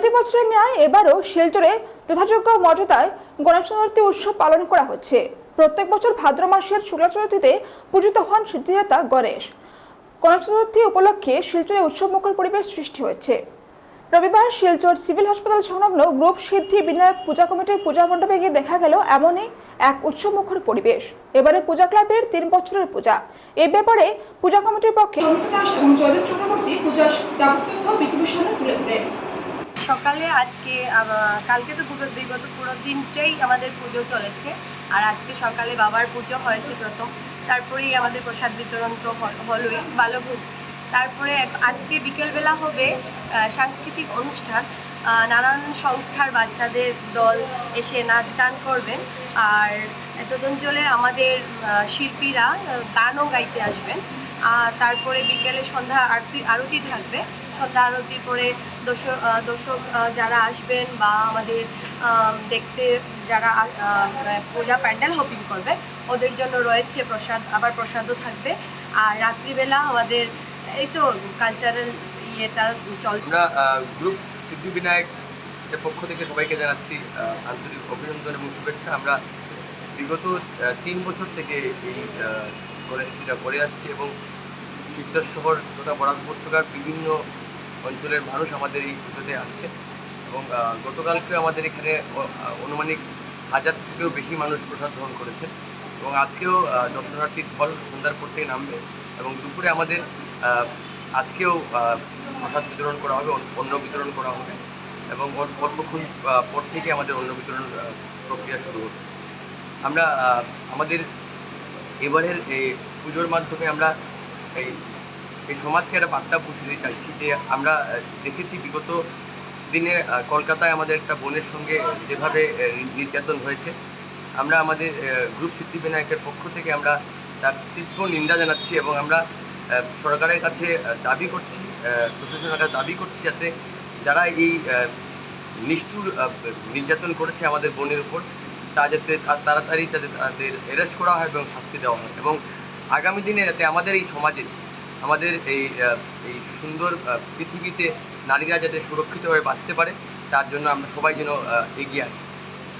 প্রতি বছরের ন্যায় এবারও শিলচরে যথাযোগ্য মর্যাদায় গণেশ চতুর্থী উৎসব পালন করা হচ্ছে। প্রত্যেক বছর ভাদ্র মাসের শুক্লা চতুর্থীতে পূজিত হন সিদ্ধিদাতা গণেশ। গণেশ চতুর্থী উপলক্ষে শিলচরে উৎসবমুখর পরিবেশ সৃষ্টি হয়েছে। রবিবার শিলচর সিভিল হাসপাতাল সংলগ্ন গ্রুপ সিদ্ধি বিনায়ক পূজা কমিটির পূজা মণ্ডপে গিয়ে দেখা গেল এমনই এক উৎসবমুখর পরিবেশ। এবারে পূজা ক্লাবের তিন বছরের পূজা। এ ব্যাপারে পূজা কমিটির পক্ষে চক্রবর্তী পূজার তুলে ধরেন সকালে আজকে কালকে তো পুরো বিগত পুরো দিনটাই আমাদের পুজো চলেছে। আর আজকে সকালে বাবার পুজো হয়েছে প্রথম। তারপরেই আমাদের প্রসাদ বিতরণ তো হলোই, বালভোগ। তারপরে আজকে বিকেলবেলা হবে সাংস্কৃতিক অনুষ্ঠান। নানান সংস্থার বাচ্চাদের দল এসে নাচ গান করবেন। আর চলে আমাদের শিল্পীরা গানও গাইতে আসবেন। আর তারপরে বিকেলে সন্ধ্যা আরতি আরতি থাকবে। সন্ধ্যা আরতির পরে দর্শক দর্শক যারা আসবেন বা আমাদের আম, দেখতে যারা আহ, পূজা প্যান্ডেল হপিং করবে ওদের জন্য রয়েছে প্রসাদ আবার প্রসাদও থাকবে। আর রাত্রিবেলা আমাদের এই তো কালচারাল ইয়েটা চলছে। সিদ্ধি বিনায়ক এর পক্ষ থেকে সবাইকে জানাচ্ছি আন্তরিক অভিনন্দন এবং শুভেচ্ছা। আমরা বিগত তিন বছর থেকে এই গণেশ পূজা করে আসছি এবং শিবচর শহর তথা বরাক উপত্যকার বিভিন্ন অঞ্চলের মানুষ আমাদের এই পুজোতে আসছে এবং গতকালকে আমাদের এখানে অনুমানিক হাজার থেকেও বেশি মানুষ প্রসাদ গ্রহণ করেছে এবং আজকেও দর্শনার্থীর ফল সন্ধ্যার পর থেকে নামবে এবং দুপুরে আমাদের আজকেও প্রসাদ বিতরণ করা হবে অন্ন- বিতরণ করা হবে এবং অল- অল্পক্ষণ পর থেকে আমাদের অন্ন বিতরণ প্রক্রিয়া শুরু হবে। আমরা আমাদের এবারের এই পুজোর মাধ্যমে আমরা এই এই সমাজকে একটা বার্তা পৌঁছে দিতে চাইছি যে আমরা দেখেছি বিগত দিনে কলকাতায় আমাদের একটা বোনের সঙ্গে যেভাবে নির্যাতন হয়েছে, আমরা আমাদের গ্রুপ সিদ্ধি বিনায়কের পক্ষ থেকে আমরা তার তীব্র নিন্দা জানাচ্ছি এবং আমরা সরকারের কাছে দাবি করছি প্রশাসনের কাছে দাবি করছি যাতে যারা এই নিষ্ঠুর নির্যাতন করেছে আমাদের বোনের উপর, তা যাতে তাড়াতাড়ি তাদের তাদের অ্যারেস্ট করা হয় এবং শাস্তি দেওয়া হয়। এবং আগামী দিনে যাতে আমাদের এই সমাজে, আমাদের এই এই সুন্দর পৃথিবীতে নারীরা যাতে সুরক্ষিতভাবে বাঁচতে পারে, তার জন্য আমরা সবাই যেন এগিয়ে আসি।